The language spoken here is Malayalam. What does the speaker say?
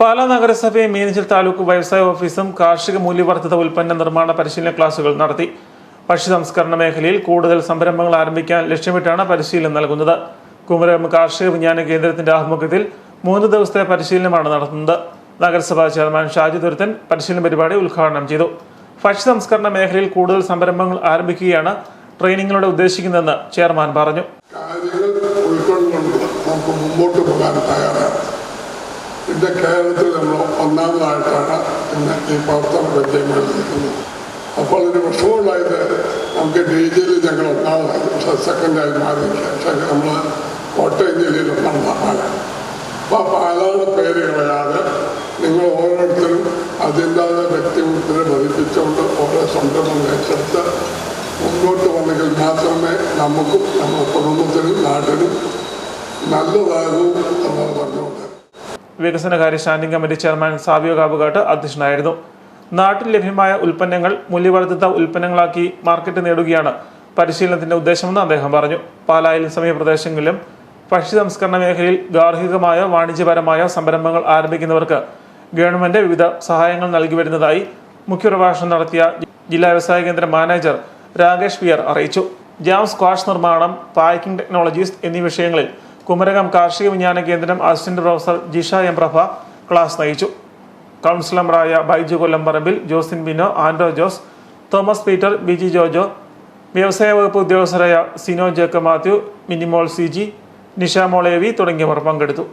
പാലാ നഗരസഭയും മീനച്ചിൽ താലൂക്ക് വ്യവസായ ഓഫീസും കാർഷിക മൂല്യവർദ്ധിത ഉൽപ്പന്ന നിർമ്മാണ പരിശീലന ക്ലാസുകൾ നടത്തി. ഭക്ഷ്യ സംസ്കരണ മേഖലയിൽ കൂടുതൽ സംരംഭങ്ങൾ ആരംഭിക്കാൻ ലക്ഷ്യമിട്ടാണ് പരിശീലനം നൽകുന്നത്. കുമരകം കാർഷിക വിജ്ഞാന കേന്ദ്രത്തിന്റെ ആഭിമുഖ്യത്തിൽ മൂന്ന് ദിവസത്തെ പരിശീലനമാണ് നടത്തുന്നത്. നഗരസഭാ ചെയർമാൻ ഷാജി ദുരത്തൻ പരിശീലന പരിപാടി ഉദ്ഘാടനം ചെയ്തു. ഭക്ഷ്യ സംസ്കരണ മേഖലയിൽ കൂടുതൽ സംരംഭങ്ങൾ ആരംഭിക്കുകയാണ് ട്രെയിനിങ്ങിലൂടെ ഉദ്ദേശിക്കുന്നതെന്ന് ചെയർമാൻ പറഞ്ഞു. ഇന്ന് കേരളത്തിൽ നമ്മൾ ഒന്നാമതായിട്ടാണ് ഇന്ന് ഈ പ്രവർത്തന പരിചയങ്ങൾ അപ്പോൾ ഒരു വിഷമമുള്ളത് നമുക്ക് ഡി ജിയിൽ ഞങ്ങൾ ഒന്നാമതായി സെക്കൻഡായി മാറി പക്ഷേ നമ്മൾ കോട്ടയം ജില്ലയിൽ ഒന്നാമതാണ് അപ്പോൾ പാലാണ് പേര് കളയാതെ നിങ്ങൾ ഓരോരുത്തരും അതിന്റെതായ വ്യക്തിമുട്ടിനെ ബന്ധിപ്പിച്ചുകൊണ്ട് ഓരോ സംരംഭം ഏറ്റെടുത്ത് മുന്നോട്ട് വന്നെങ്കിൽ മാത്രമേ നമുക്കും നമ്മുടെ കുടുംബത്തിനും നാട്ടിനും നല്ലതാകൂ എന്നത് പറഞ്ഞുകൊണ്ട് വികസനകാര്യ standing committee chairman Savio Kabukattu അധ്യക്ഷനായിരുന്നു. നാട്ടിൽ ലഭ്യമായ ഉൽപ്പന്നങ്ങൾ മൂല്യവർദ്ധിത ഉൽപ്പന്നങ്ങളാക്കി മാർക്കറ്റ് നേടുകയാണ് പരിശീലനത്തിന്റെ ഉദ്ദേശമെന്ന് അദ്ദേഹം പറഞ്ഞു. പാലായിലും സമീപ പ്രദേശങ്ങളിലും ഭക്ഷ്യ സംസ്കരണ മേഖലയിൽ ഗാർഹികമായ വാണിജ്യപരമായ സംരംഭങ്ങൾ ആരംഭിക്കുന്നവർക്ക് ഗവൺമെന്റ് വിവിധ സഹായങ്ങൾ നൽകി വരുന്നതായി മുഖ്യപ്രഭാഷണം നടത്തിയ ജില്ലാ വ്യവസായ കേന്ദ്ര മാനേജർ രാകേഷ് പിയർ അറിയിച്ചു. ജാം സ്ക്വാഷ് നിർമ്മാണം പാക്കിംഗ് ടെക്നോളജീസ് എന്നീ വിഷയങ്ങളിൽ കുമരകം കാർഷിക വിജ്ഞാന കേന്ദ്രം assistant professor Jisha M Prabha class നയിച്ചു. കൗൺസിലർമാരായ ബൈജു കൊല്ലംപറമ്പിൽ ജോസിൻ ബിനോ ആൻഡ്രോ ജോസ് തോമസ് പീറ്റർ ബിജി ജോജോ വ്യവസായ വകുപ്പ് ഉദ്യോഗസ്ഥരായ സിനോ ജേക്കബ് മാത്യു മിനിമോൾ സി ജി നിഷ മോളേവി തുടങ്ങിയവർ പങ്കെടുത്തു.